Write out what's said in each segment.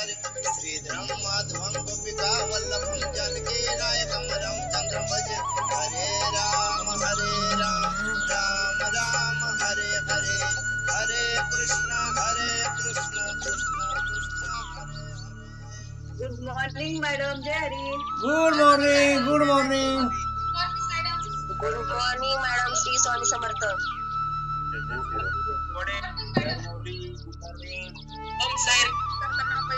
हर गोपिका वल्लभम भज। हरे राम हरे राम राम राम हरे Hare. Hare Krishna Hare Krishna good morning madam जय Hari. Good morning good morning good morning madam Shri Swami Samarth good morning good morning Om Sai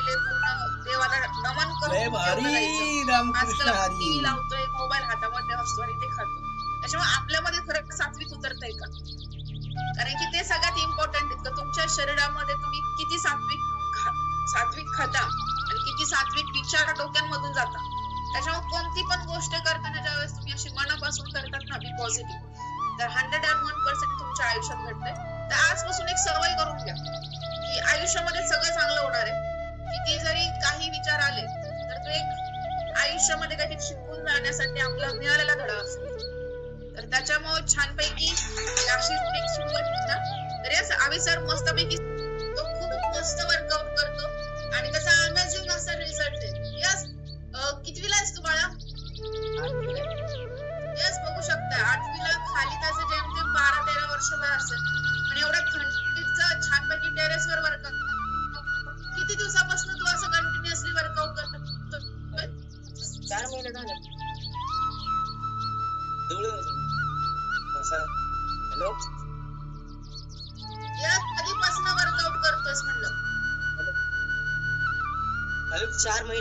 पहिले पूर्ण देवाला नमन करून आजकाल आपण हरी. TV लावतो एक मोबाईल हातामध्ये असतो आणि ते खातो. त्याच्यामुळे आपल्यामध्ये खरं सात्विक उतरतंय का? कारण की ते सगळ्यात इम्पॉर्टंट आहे तुमच्या शरीरामध्ये तुम्ही किती सात्विक सात्विक खाता आणि किती सात्विक विचार डोक्यांमधून जाता. त्याच्यामुळे कोणती पण गोष्ट करताना ज्यावेळेस तुम्ही अशी मनापासून करतात ना बी पॉझिटिव्ह तर हंड्रेड अँड वन पर्सेंट तुमच्या आयुष्यात घडतंय. तर आजपासून एक सवय करून घ्या. की आयुष्यामध्ये सगळं चांगलं होणार आहे. किती जरी काही विचार आले तर तो एक आयुष्यामध्ये काहीतरी शिकून जाण्यासाठी आपला मिळालेला धडा असतो तर त्याच्यामुळे छानपैकी अशी एक सुरुवात तर यस आम्ही सर मस्तपैकी तो खूप मस्त वर्कआउट करतो. आणि त्याचा अमेझिंग असा रिझल्ट आहे. यस कितवीला आहेस तू बाळा? यस बघू शकता. आठवीला खाली त्याचं जेमतेम बारा तेरा वर्ष वय असेल. आणि एवढ्या थंडीचा छानपैकी टेरेसवर वर्क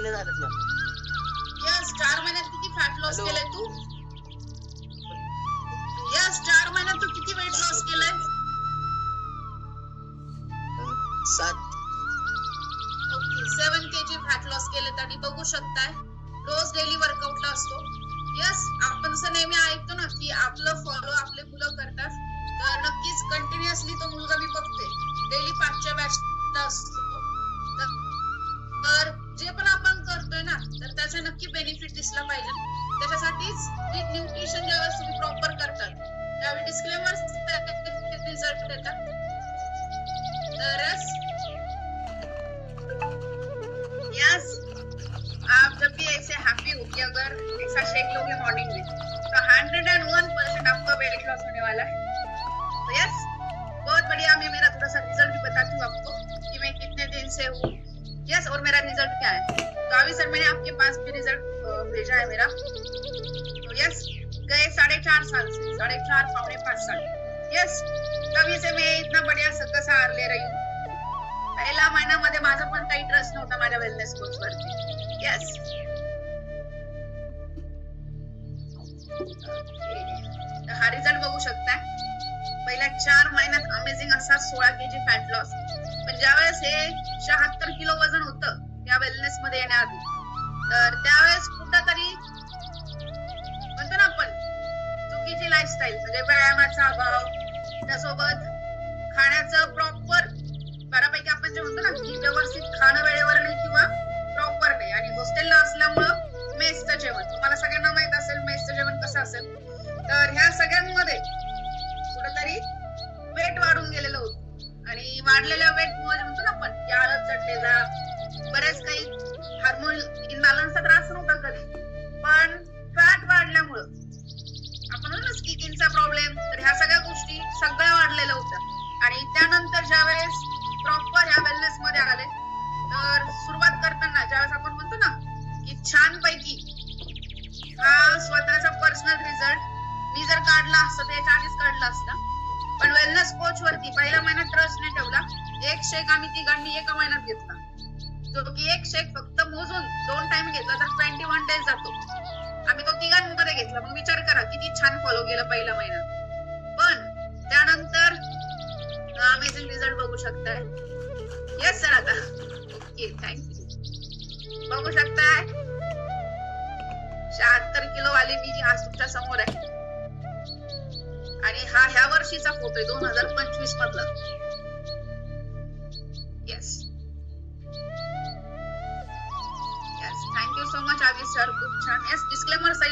महिने झालेत ना. यस चार महिन्यात किती फॅट लॉस Hello. केलंय तू? यस चार महिन्यात तू किती वेट लॉस केलंय? सात. Okay seven K G fat loss केलेत आणि बघू शकताय रोज डेली वर्कआउटला असतो. यस आपण असं नेहमी ऐकतो ना की आपलं फॉलो आपले मुलं करतात. तर नक्कीच कंटिन्युअसली तो मुलगा मी बघते. डेली पाचच्या बॅचला असतो. तर- तर जे पण आपण करतोय ना, तर त्याचा नक्की बेनिफिट दिसला पाहिजे. त्याच्यासाठीच न्यूट्रिशन ज्यावेळेस तुम्ही प्रॉपर करतात. त्यावेळी डिस्क्लेमर रिझल्ट देतात. तरच यस आप जब भी ऐसे हैप्पी हो कि अगर ऐसा शेक लोगे मॉर्निंग में तो हंड्रेड एंड वन परसेंट आपका वेट लॉस होने वाला है. तो यस बहुत बढ़िया, मैं मेरा थोड़ा सा रिज़ल्ट भी बताती हूँ आपको कि मैं कितने दिन से हूँ. यस और मेरा रिज़ल्ट क्या है? तो अभी सर मैंने आपके पास भी रिजल्ट भेजा है मेरा। तो यस गए साढ़े चार साल से साढ़े चार पौने पाँच साल। यस तभी से मैं इतना बढ़िया सकस आहार ले रही हूँ। पहिल्या महिन्यामध्ये माझा पण काही ट्रस्ट नव्हता माझ्या वेलनेस कोच वरती. यस हा रिझल्ट बघू शकताय. पहिल्या चार महिन्यात अमेझिंग असा सोळा के जी फॅट लॉस पण ज्यावेळेस हे शहात्तर किलो वजन होतं या वेलनेस मध्ये येण्याआधी तर त्यावेळेस कुठं तरी म्हणतो ना आपण चुकीची लाईफस्टाईल म्हणजे व्यायामाचा अभाव त्यासोबत आणि ज्या वेळेस प्रॉपर ह्या वेलनेस मध्ये आले तर सुरुवात करताना ज्यावेळेस आपण म्हणतो ना की छान पैकी हा स्वतःचा पर्सनल रिझल्ट मी जर काढला असता त्याच्या आधीच काढला असता. पण वेलनेस कोच वरती पहिल्या महिन्यात ट्रस्ट नाही ठेवला एक शेक आम्ही तिघांनी एका महिन्यात घेतला. जो की एक शेक फक्त मोजून दोन टाइम घेतला तर ट्वेंटी वन डेज जातो. आम्ही तो तिघांमध्ये घेतला. मग विचार करा किती छान फॉलो केलं पहिल्या महिन्यात. पण त्यानंतर अमेझिंग रिझल्ट बघू शकताय. येस सर आता. ओके थँक्यू बघू शकताय. शहात्तर किलो वाली मी आज तुमच्यासमोर आहे. आणि हा ह्या वर्षीचा फोटो आहे दोन हजार पंचवीस मधला. Yes yes thank you so much आवी सर खूप छान. येस डिस्क्लेमर सहित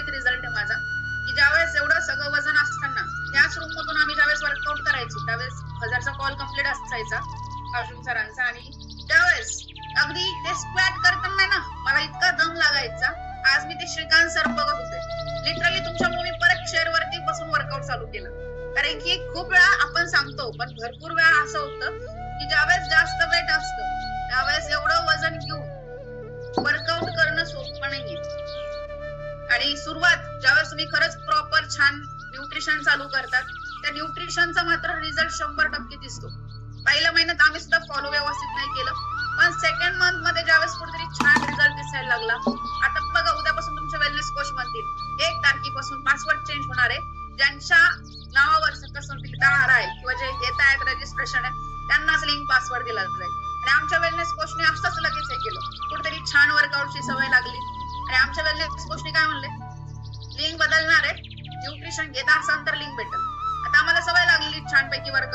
असायचा अर्जुन सरांचा आणि त्यावेळेस. अगदी ते स्क्वॅट करताना ना मला इतका दम लागायचा. आज मी ते श्रीकांत सर बघत होते. लिटरली तुमच्या मुली परत चेअर वरती बसून वर्कआउट चालू केलं. कारण की खूप वेळा आपण सांगतो पण भरपूर वेळा असं होतं की ज्यावेळेस जास्त वेट असतं त्यावेळेस एवढं वजन घेऊन वर्कआउट करणं सोपं नाही आणि सुरुवात ज्यावेळेस तुम्ही खरंच प्रॉपर छान न्यूट्रिशन चालू करतात त्या न्यूट्रिशनचा मात्र रिझल्ट शंभर टक्के दिसतो. पहिल्या महिन्यात आम्ही सुद्धा फॉलो व्यवस्थित नाही केलं. पण सेकंड मंथमध्ये ज्यावेळेस कुठेतरी छान रिझल्ट दिसायला लागला. आता बघा उद्यापासून तुमच्या वेलनेस कोच म्हणतील. एक तारखेपासून पासवर्ड चेंज होणार आहे. ज्यांच्या नावावर सकसंपीलित आहे किंवा जे येत आहेत रजिस्ट्रेशन आहे त्यांनाच लिंक पासवर्ड दिला जाईल. आणि आमच्या वेलनेस कोचने असंच लगेच हे केलं. कुठेतरी छान वर्कआउटची सवय लागली. आणि आमच्या वेलनेस कोचने काय म्हणले? लिंक बदलणार आहे. न्यूट्रिशन घेता असाल तर लिंक भेटेल. आता आम्हाला सवय लागली छानपैकी वर्क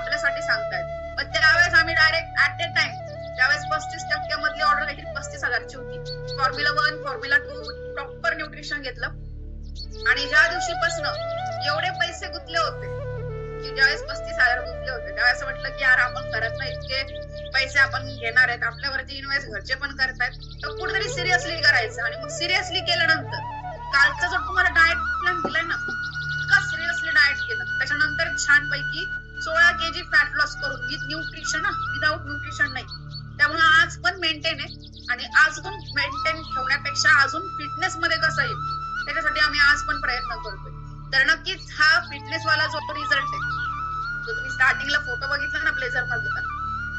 आपल्यासाठी सांगतायत. पण त्यावेळेस आम्ही डायरेक्ट ऍट ए टाइम त्यावेळेस पस्तीस टक्क्यामधली ऑर्डर काहीतरी पस्तीस हजारची होती. Formula one formula two proper nutrition घेतलं. आणि ज्या दिवशीपासून एवढे पैसे गुंतले होते की ज्यावेळेस पस्तीस हजार गुंतले होते त्यावेळेस म्हटलं की यार आपण करत नाही इतके पैसे आपण घेणार आहेत आपल्यावरती इन्व्हेस्ट घरचे पण करतायत तर कुठेतरी सिरियसली करायचं. आणि मग सिरियसली केल्यानंतर कालचा जर तुम्हाला डाएट प्लॅन दिलाय ना इतका सिरियसली डाएट केलं त्याच्यानंतर छानपैकी सोळा के जी फॅट लॉस करून विथ न्यूट्रिशन विदाउट न्यूट्रिशन नाही. त्यामुळे आज पण मेंटेन आहे. आणि अजून मेंटेन ठेवण्यापेक्षा अजून फिटनेस मध्ये कसं येईल? त्याच्यासाठी आम्ही आज पण प्रयत्न करतोय. तर नक्कीच हा फिटनेस वाला जो रिझल्ट आहे जो तुम्ही स्टार्टिंगला फोटो बघितला ना ब्लेझर मधला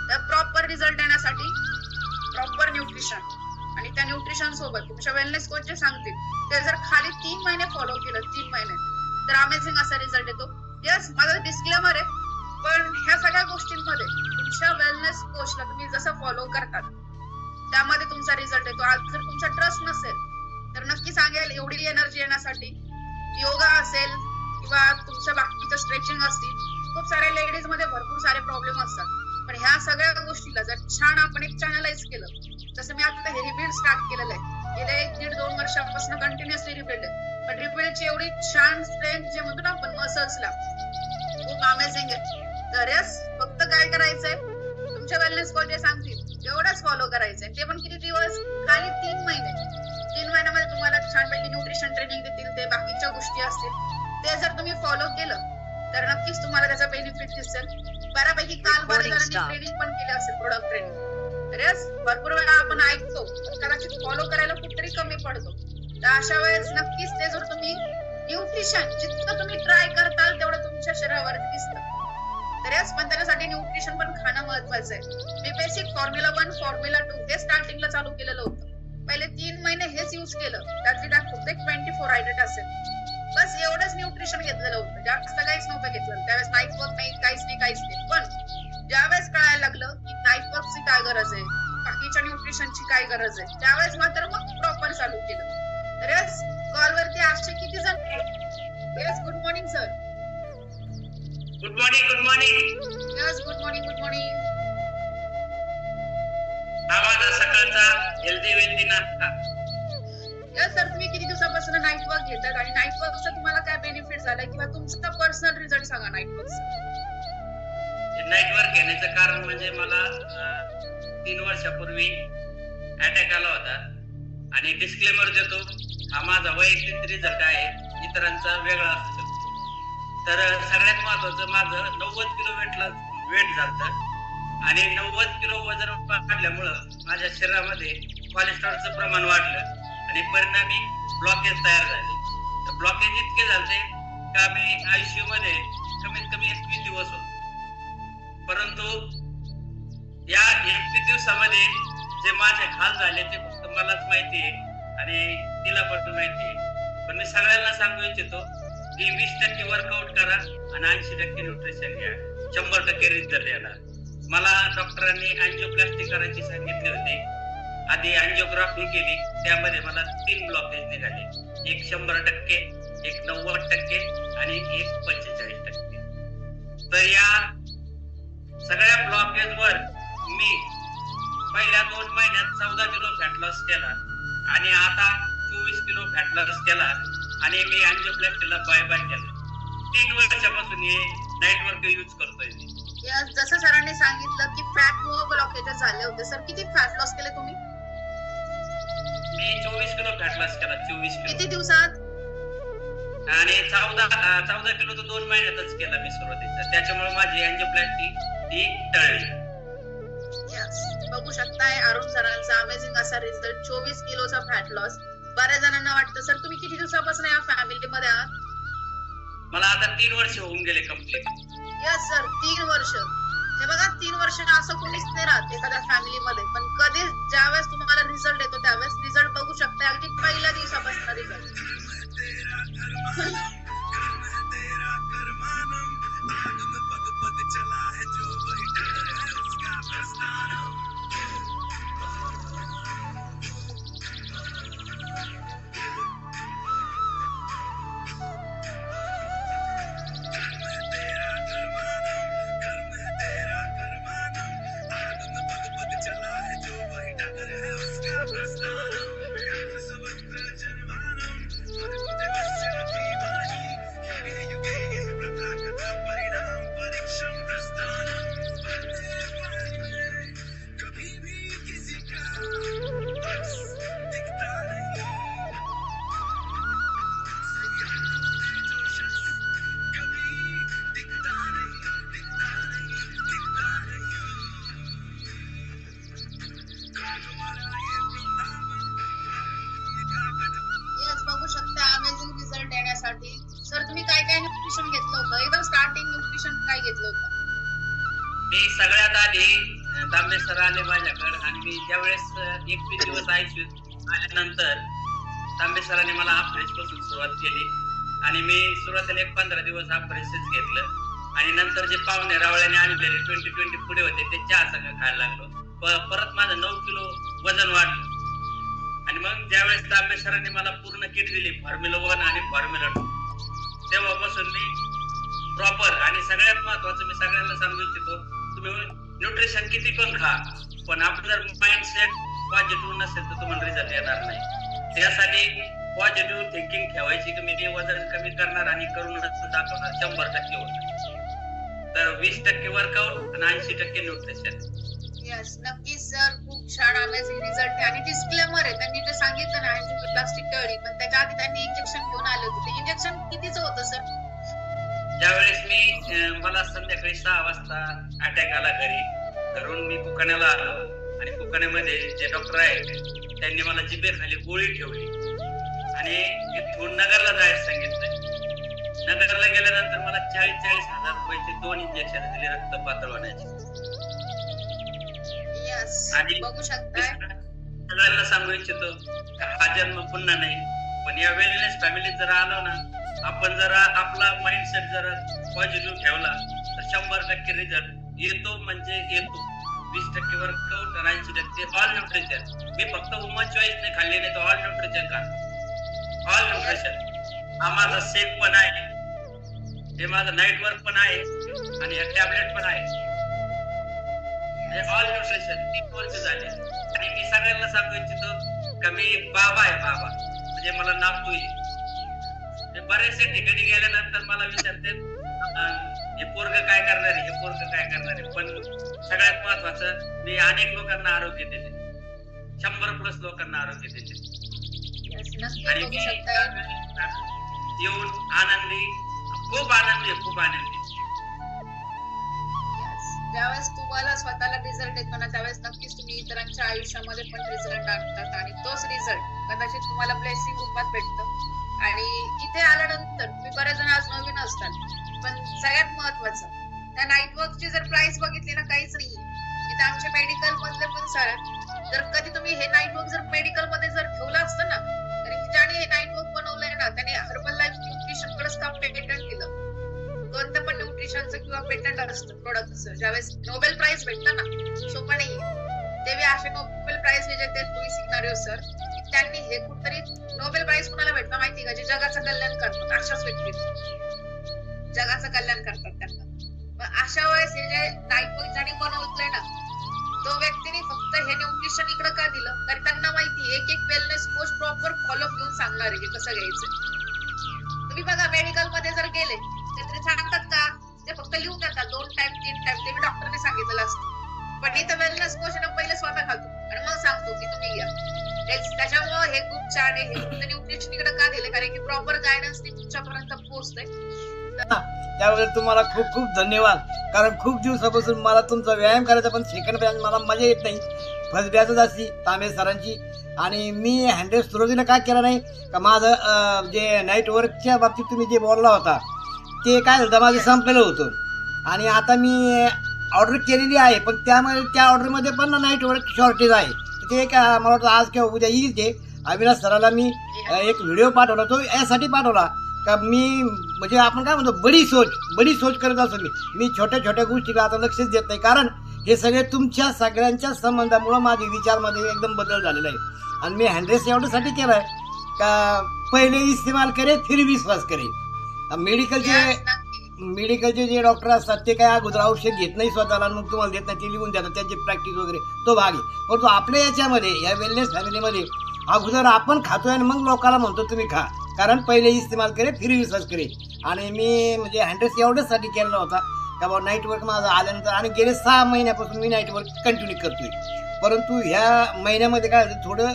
तर प्रॉपर रिझल्ट येण्यासाठी प्रॉपर न्यूट्रिशन आणि त्या न्यूट्रिशन सोबत तुमच्या वेलनेस कोच जे सांगतील ते जर खाली तीन महिने फॉलो केलं तीन महिने तर अमेझिंग असा रिझल्ट येतो. यस माझा डिस्क्लेमर आहे पण ह्या सगळ्या गोष्टींमध्ये तुमच्या वेलनेस कोचला तुम्ही जसं फॉलो करतात त्यामध्ये तुमचा रिझल्ट येतो. आज जर तुमचा ट्रस्ट नसेल तर नक्की सांगेल एवढी एनर्जी येण्यासाठी योगा असेल किंवा तुमचं बाकीचं स्ट्रेचिंग असतील खूप साऱ्या लेडीजमध्ये भरपूर सारे प्रॉब्लेम असतात. पण ह्या सगळ्या गोष्टीला जर छान आपण एक चॅनलाइज केलं जसं मी आता हे रिबिल्ड स्टार्ट केलेलं आहे. गेल्या एक दीड दोन वर्षापासून कंटिन्युअसली रिबिल्ड आहे. पण रिबिल्डची एवढी छान स्ट्रेंथ जे म्हणतो ना आपण मसल्सला खूप अमेझिंग आहे. तर यस फक्त काय करायचंय? तुमच्या वेलनेस कोच जे सांगतील एवढंच फॉलो करायचंय. ते पण किती दिवस? खाली तीन महिने. तीन महिन्यामध्ये तुम्हाला छानपैकी न्यूट्रिशन ट्रेनिंग देतील ते बाकीच्या गोष्टी असतील. ते जर तुम्ही फॉलो केलं तर नक्कीच तुम्हाला त्याचा बेनिफिट दिसेल. बऱ्यापैकी काल Recording जणांनी. ट्रेनिंग पण केली असेल प्रोडक्ट ट्रेनिंग yes, भरपूर वेळा आपण ऐकतो कदाचित फॉलो करायला कुठतरी कमी पडतो. तर अशा वेळेस नक्कीच ते जर तुम्ही न्यूट्रिशन जितकं तुम्ही ट्राय करताल तेवढं तुमच्या शरीरावर दिसतं. तर yes, पण न्यूट्रिशन पण खाणं महत्वाचं आहे. मी basic formula one formula two हे स्टार्टिंगला चालू केलेलं होतं. पहिले तीन महिने हेच युज केलं. त्यातली त्यात फक्त एक ट्वेंटी फोर हायड्रेट असेल. बस एवढंच न्यूट्रिशन घेतलेलं होतं. जास्त काहीच नव्हतं घेतलं. त्यावेळेस नाईट वर्क नाही काहीच नाही काहीच नाही. पण ज्यावेळेस कळायला लागलं की नाईट वर्कची काय गरज आहे? बाकीच्या न्यूट्रिशनची काय गरज आहे? त्यावेळेस मात्र मग प्रॉपर चालू केलं. तर कॉलवरती आजचे किती जण? Yes good morning sir good morning good morning yes good morning good morning हा माझा सकाळचा हेल्दी वेल्दी नाश्ता यस सर तुम्ही किती दिवसापासून नाईट वर्क घेतात आणि नाईट वर्कचा तुम्हाला काय बेनिफिट झालाय? किंवा तुमचा पर्सनल रिझल्ट सांगा नाईट वर्कचा नाईट वर्क घेण्याचं कारण म्हणजे मला अं, तीन वर्षापूर्वी अटॅक आला होता. आणि डिस्क्लेमर देतो हा माझा वैयक्तिक रिझल्ट आहे. इतरांचा वेगळा असू शकतो तर सगळ्यात महत्वाचं माझं नव्वद किलो वेटला वेट झालं आणि नव्वद किलो वजन वाढल्यामुळं माझ्या शरीरामध्ये कोलेस्ट्रॉलचं प्रमाण वाढलं आणि परिणामी ब्लॉकेज तयार झाले. तर ब्लॉकेज इतके झाले का मी आयसीयू मध्ये कमीत कमी एकवीस दिवस होतो. परंतु या एकवीस दिवसामध्ये जे माझे हाल झाले ते फक्त मलाच माहिती आहे आणि तिला पण माहिती आहे. पण मी सगळ्यांना सांगू इच्छितो की वीस टक्के वर्कआउट करा आणि ऐंशी टक्के न्यूट्रिशन घ्या. शंभर टक्के रिझल्ट येणार मला डॉक्टरांनी अँजिओप्लास्टी करायची सांगितली होती. आधी अँजिओग्राफी केली. त्यामध्ये मला तीन ब्लॉकेज निघाले. एक शंभर टक्के एक नव्वद टक्के आणि एक पंचेचाळीस टक्के. तर या सगळ्या ब्लॉकेज वर मी पहिल्या दोन महिन्यात चौदा किलो फॅट लॉस केला आणि आता चोवीस किलो फॅट लॉस केला. आणि मी अँजिओप्लास्टीला बाय बाय केला. तीन वर्षापासून हे नाईट वर्क यूज करतोय मी. जसं सरांनी सांगितलं की फॅट मुळे ब्लॉकेजेस झाले होते. सर किती फॅट लॉस केले तुम्ही? मी चोवीस किलो फॅट लॉस केला चोवीस किती किलो दिवसात? आणि चौदा चौदा किलो तर दोन महिन्यातच केला मी सुरुवातीचा. त्याच्यामुळे माझी अँजिओप्लास्टी ती टळली. बघू शकताय अरुण सरांचा अमेझिंग असा रिझल्ट चोवीस किलोचा फॅट लॉस बऱ्याच जणांना वाटतं. सर तुम्ही किती दिवसापासून या फॅमिलीमध्ये आहात? मला आता तीन वर्ष होऊन गेले कंप्लीट यस सर तीन वर्ष. हे बघा तीन वर्ष असं कोणीच नाही राहत एखाद्या फॅमिलीमध्ये तांबे सरांनी मला अफ्रेशपासून सुरुवात केली. आणि मी सुरुवातीला एक पंधरा दिवस अफ्रेशच घेतलं. आणि नंतर जे पाहुणे रावळ्याने आणलेले ट्वेंटी ट्वेंटी पुढे होते ते चहा संघ खायला लागलो. परत माझं नऊ किलो वजन वाढलं. आणि मग ज्यावेळेस तांबे सरांनी मला पूर्ण किट दिली फॉर्म्युला वन आणि फॉर्म्युला टू तेव्हापासून मी प्रॉपर आणि सगळ्यात महत्वाचं मी सगळ्यांना सांगू इच्छितो तुम्ही न्यूट्रिशन किती पण खा पण आपलं जर माइंडसेट पॉझिटिव्ह नसेल तर तुम्हाला रिझल्ट येणार नाही. त्यासाठी पॉझिटिव्ह थिंकिंग ठेवायची की मी वजन कमी करणार आणि करूनच दाखवणार शंभर टक्के होणार. तर वीस टक्के वर्कआउट आणि ऐंशी टक्के न्यूट्रिशन येस नक्कीच सर खूप छान अमेझिंग रिझल्ट आहे. आणि डिस्क्लेमर आहे त्यांनी ते सांगितलं ना प्लास्टिक टळी पण त्याच्या आधी त्यांनी इंजेक्शन घेऊन आले होते. इंजेक्शन कितीच होतं सर ज्यावेळेस मी मला संध्याकाळी सहा वाजता अटॅक आला घरी घरून मी कुकाण्याला आलो. आणि कुकाण्यामध्ये जे डॉक्टर आहेत त्यांनी मला जिभेखाली गोळी ठेवली. आणि इथून नगरला जायला सांगितलं. नगरला गेल्यानंतर मला चाळीस चाळीस हजार रुपयाचे दोन इंजेक्शन दिले रक्त पातळ होण्याचे आणि सगळ्यांना सांगू इच्छितो हा जन्म पुन्हा नाही. पण या वेलनेस फॅमिलीत जर आलो ना आपण जरा आपला माइंडसेट जरा पॉझिटिव्ह ठेवला तर शंभर टक्के रिझल्ट येतो म्हणजे येतो. वीस टक्के वर्कआउट आणि ऑल न्यूट्रिशन मी फक्त वुमन चॉईस नाही खाल्ली नाही तर ऑल न्यूट्रिशन खा ऑल न्यूट्रिशन हा माझा सेफ पण आहे. हे माझं नाईट वर्क पण आहे. आणि हे टॅबलेट पण आहे. ऑल न्यूट्रिशन तीन वर्ष झाले. आणि मी सगळ्यांना सांगू इच्छितो का मी बाबा आहे बाबा. म्हणजे मला नाव येईल ते बऱ्याचशा ठिकाणी गेल्यानंतर मला विचारते हे पोरग काय करणार आहे? हे पोरग काय करणार आहे? पण सगळ्यात महत्वाचं मी अनेक लोकांना आरोग्य दिले. शंभर प्लस लोकांना आरोग्य दिले. आणि मी येऊन आनंदी खूप आनंदी खूप आनंदी. ज्यावेळेस तुम्हाला स्वतःला रिझल्ट येतो ना त्यावेळेस नक्कीच तुम्ही इतरांच्या आयुष्यामध्ये पण रिझल्ट आणतात. आणि तोच रिझल्ट कदाचित तुम्हाला ब्लेसिंग रूपात भेटतं. आणि इथे आल्यानंतर तुम्ही बरेच जण आज नवीन असतात. पण सगळ्यात महत्वाचं त्या नाईट वर्कची जर प्राइस बघितली ना काहीच नाहीये. इथं आमचे मेडिकल मधले पण सर जर कधी तुम्ही हे नाईट वर्क जर मेडिकलमध्ये जर ठेवलं असतं ना तर ज्याने हे नाईट वर्क बनवलंय ना त्याने हर्बल लाईफ न्यूट्रिशन कडेच काम पेटंट केलं. कोणतं पण न्यूट्रिशनचं किंवा पेटंट असतं प्रोडक्टचं ज्यावेळेस नोबेल प्राइज भेटतं ना सोपं नाहीये. तेव्हा असे नोबेल प्राइज विजेते लुईस इग्नारियो सर त्यांनी हे कुठतरी नोबेल प्राइज कुणाला भेटतं माहिती का? जे जगाचं कल्याण करतात अशाच व्यक्ती जगाचं कल्याण करतात त्यांना. मग अशा वेळेस हे जे नाईट आणि ज्याने बनवलंय ना तो व्यक्तीने फक्त हे न्यूट्रिशन इकडे का दिलं? तर त्यांना माहिती एक एक वेलनेस कोच प्रॉपर फॉलोअप घेऊन सांगणार आहे कसं घ्यायचं. तुम्ही बघा मेडिकलमध्ये जर गेले तर ते सांगतात का? ते फक्त लिहून देतात दोन टाइम तीन टाइम ते डॉक्टरने सांगितलेलं असतं. पण इथं वेलनेस कोच ना पहिले स्वतः खातो. आणि मग सांगतो की तुम्ही घ्या त्याच्यामुळे हे खूप छान आहे. हे न्यूट्रिशन इकडे का दिले कारण की प्रॉपर गायडन्स तुमच्यापर्यंत पोहोचतंय. त्याबद्दल तुम्हाला खूप खूप धन्यवाद. कारण खूप दिवसापासून मला तुमचा व्यायाम करायचा पण सेकंड बॅच मला मजा येत नाही. फर्स्ट बॅचच असती तांबे सरांची. आणि मी हँड्रेड सुरुवातीला काय केलं नाही? का माझं जे नाईट वर्कच्या बाबतीत तुम्ही जे बोलला होता ते काय झालं? माझं संपलेलं होतं. आणि आता मी ऑर्डर केलेली आहे पण त्यामध्ये त्या ऑर्डरमध्ये पण नाईट वर्क शॉर्टेज आहे. ते एक मला वाटतं आज किंवा उद्या येईल ते. अविनाश सराला मी एक व्हिडिओ पाठवला. तो यासाठी पाठवला. का मी म्हणजे आपण काय म्हणतो बडी सोच बडी सोच करत असतो मी. मी छोट्या छोट्या गोष्टीला आता लक्षच देत नाही. कारण हे सगळे तुमच्या सगळ्यांच्या संबंधामुळं माझे विचारमध्ये एकदम बदल झालेला आहे. आणि मी हँड्रेस एवढ्यासाठी केलं आहे का पहिले इस्तेमाल करे फिर विश्वास करे मेडिकलचे. मेडिकलचे जे डॉक्टर असतात ते काय अगोदर औषध घेत नाही स्वतःला आणि मग तुम्हाला देत नाही ते लिहून देतात त्यांची प्रॅक्टिस वगैरे. तो भाग आहे. परंतु आपल्या याच्यामध्ये या वेलनेस फॅमिलीमध्ये अगोदर आपण खातोय आणि मग लोकांना म्हणतो तुम्ही खा. कारण पहिले इस्तेमाल करे फिर विश्वास करे आणि मी म्हणजे हँड्रेस एवढ्यासाठी केलेला होता. का बाबा नाईट वर्क माझं आल्यानंतर आणि गेले सहा महिन्यापासून मी नाईट वर्क कंटिन्यू करतोय. परंतु ह्या महिन्यामध्ये काय होतं थोडं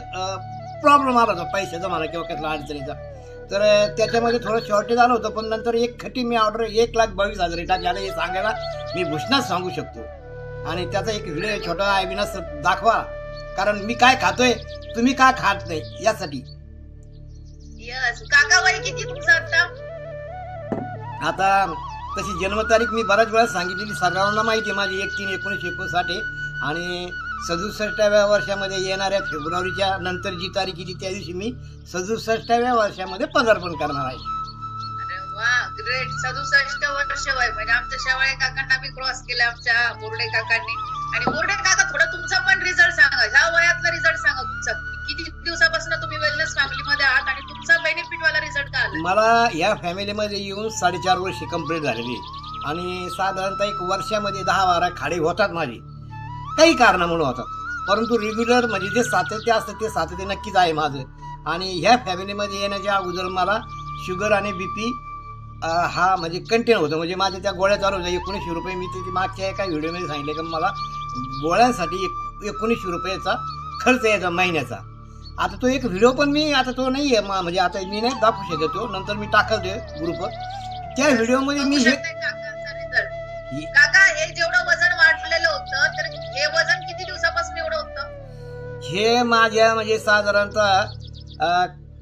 प्रॉब्लेम आला होता पैशाचा मला किंवा कसला अडचणीचा. तर त्याच्यामध्ये थोडं शॉर्टेज आलं होतं पण नंतर एक खटी मी ऑर्डर एक लाख बावीस हजार टाकल्याला हे सांगायला मी भूषणात सांगू शकतो. आणि त्याचा एक व्हिडिओ छोटा अविनाश दाखवा. कारण मी काय खातोय तुम्ही का खात नाही यासाठी. काका वय किती तुमचं आता आता तशी जन्मतारीख मी बऱ्याच वेळा सांगितलेली सर्वांना माहिती आहे माझी एक तीन एकोणीसशे एकोणसाठ आहे. आणि सदुसष्टाव्या वर्षामध्ये येणाऱ्या फेब्रुवारीच्या नंतर जी तारीख येते त्या दिवशी मी सदुसष्टाव्या वर्षामध्ये पदार्पण करणार आहे. अरे वा ग्रेट सदुसष्ट वर्ष वय. म्हणजे आमच्या शेवाळे काकांना बी क्रॉस केलं आमच्या बोर्डे काकांनी. आणि बोर्डे काका थोडं तुमचा पण रिझल्ट सांगा. ह्या वयातला रिझल्ट सांगा तुमचा. किती दिवसापासून तुम्ही वेलनेस फॅमिली मध्ये आहात आणि मला या फॅमिलीमध्ये येऊन साडेचार वर्ष कंप्लीट झालेली आणि साधारणतः एक वर्षामध्ये दहा बारा खाडे होतात माझे. काही कारणामुळे होतात. परंतु रेग्युलर म्हणजे जे सातत्य असतं ते सातत्य नक्कीच आहे माझं. आणि ह्या फॅमिलीमध्ये येण्याच्या अगोदर मला शुगर आणि बी पी हा म्हणजे कंटेन होतं. म्हणजे माझ्या त्या गोळ्या चालू होत्या. एकोणीसशे रुपये मी ते मागच्या एका व्हिडिओमध्ये सांगितले की मला गोळ्यांसाठी एक एकोणीसशे रुपयाचा खर्च यायचा महिन्याचा. आता तो एक व्हिडिओ पण मी आता तो नाही आहे म्हणजे आता मी नाही दाखवू शकत तो. नंतर मी टाकल ते ग्रुपवर त्या व्हिडिओमध्ये मी हे हे- काका हे जेवढं वजन वाढलेलं होतं तर हे वजन किती दिवसापासून एवढं होतं? हे माझ्या म्हणजे साधारणतः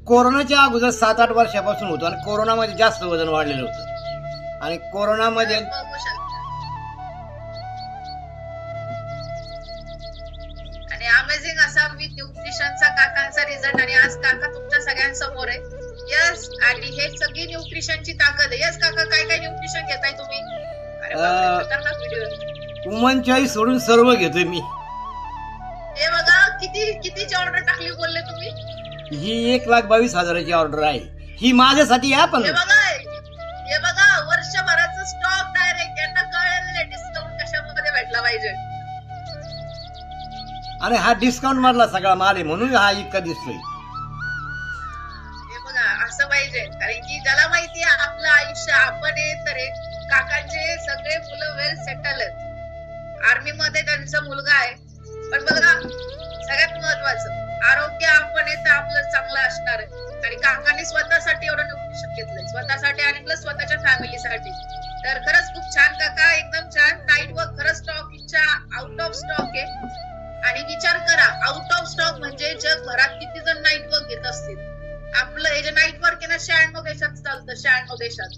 कोरोनाच्या अगोदर सात आठ वर्षापासून होतं आणि कोरोनामध्ये जास्त वजन वाढलेलं होतं. आणि कोरोनामध्ये न्यूट्रिशनची ताकद आहे. यस काका काय काय न्यूट्रिशन घेताय तुम्ही? अरे बापरे, अं, खतरनाक व्हिडिओ वुमन चॉईस सोडून सर्व घेतोय मी. हे बघा किती कितीची ऑर्डर टाकली बोलले तुम्ही? ही एक लाख बावीस हजाराची ऑर्डर आहे. ही माझ्यासाठी आहे पण. हे बघा हे बघा वर्षभराचं स्टॉक डायरेक्ट यांना कळलेलं डिस्काउंट कशामध्ये भेटला पाहिजे. आणि हा डिस्काउंट मधला सगळा माल आहे म्हणून हा इतका दिसतोय. त्यांचा मुलगा आहे. पण बघा सगळ्यात महत्वाचं आरोग्य आपण येतं आपलं चांगलं असणार आहे. आणि काकांनी स्वतःसाठी एवढं न्यूट्रिशन घेतलंय स्वतःसाठी आणि प्लस स्वतःच्या फॅमिलीसाठी तर खरंच खूप छान काका एकदम छान नाईट वर्क खरंच स्टॉक आउट ऑफ स्टॉक आहे. आणि विचार करा आउट ऑफ स्टॉक म्हणजे जगभरात किती जण नाईट वर्क घेत असतील? आपलं हे जे नाईट वर्क आहे ना शहाण्णव देशात चालतं शहाण्णव देशात.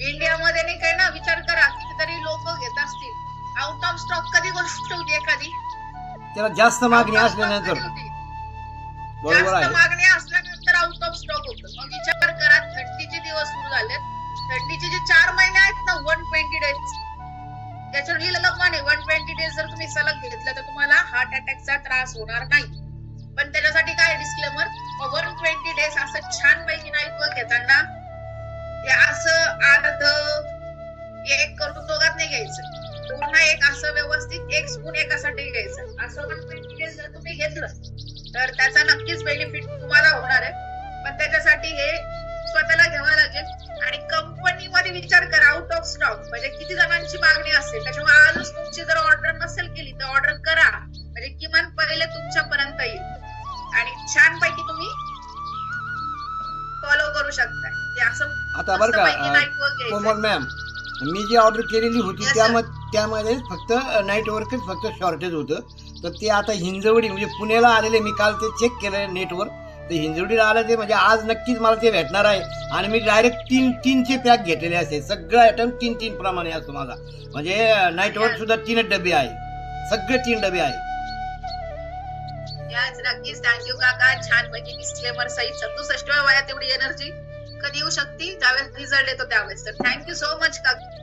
इंडियामध्ये नाही काय ना विचार करा कितीतरी लोक घेत असतील. आउट ऑफ स्टॉक कधी गोष्ट होती एखादी? त्याला जास्त मागणी असल्यानंतर? बरोबर जास्त आहे. मागणी असल्यानंतर आउट ऑफ स्टॉक होतं. मग विचार करा थंडीचे दिवस सुरू झालेत. थंडीचे जे चार महिने आहेत ना वन ट्वेंटी डेज त्याच्यावर लिहिलेलं पण आहे. वन ट्वेंटी डेज जर तुम्ही सलग घेतलं तर तुम्हाला हार्ट अटॅकचा त्रास होणार नाही. पण त्याच्यासाठी काय डिस्क्लेमर वन ट्वेंटी डेज असं छान पैकी नाईट वर्क घेताना असं अर्ध एक करून दोघात नाही घ्यायचं. पूर्ण एक असं व्यवस्थित एक स्पून एकासाठी घ्यायचं. असं डेज जर तुम्ही घेतलं तर त्याचा नक्कीच बेनिफिट तुम्हाला होणार आहे. पण त्याच्यासाठी हे स्वतःला घ्यावं लागेल. आणि कंपनीमध्ये विचार करा आउट ऑफ स्टॉक म्हणजे किती जणांची मागणी असेल त्याच्यामुळे आजच तुमची जर ऑर्डर नसेल केली तर ऑर्डर करा. म्हणजे किमान पहिले तुमच्यापर्यंत येईल. आणि छानपैकी तुम्ही फॉलो करू शकताय. ते असं आता बरं का. कोमल मॅम मी जी ऑर्डर केलेली होती त्यामध्ये त्यामध्ये फक्त नाईट वर्कच फक्त शॉर्टेज होतं. तर ते आता हिंजवडी म्हणजे पुण्याला आलेले मी काल ते चेक केलं नेटवर तर हिंजवडीला आलं ते म्हणजे आज नक्कीच मला ते भेटणार आहे. आणि मी डायरेक्ट तीन तीनचे पॅक घेतलेले असते सगळं आयटम तीन तीन प्रमाणे असतो माझा. म्हणजे नाईट वर्क सुद्धा तीनच डबे आहे. सगळे तीन डबे आहे नक्कीच. थँक्यू काका. छानपैकी डिस्क्लेमर सहित सदुसष्टव्या वयात एवढी एनर्जी कधी येऊ शकते? ज्यावेळेस रिझल्ट येतो त्यावेळेस. तर थँक्यू सो मच काका.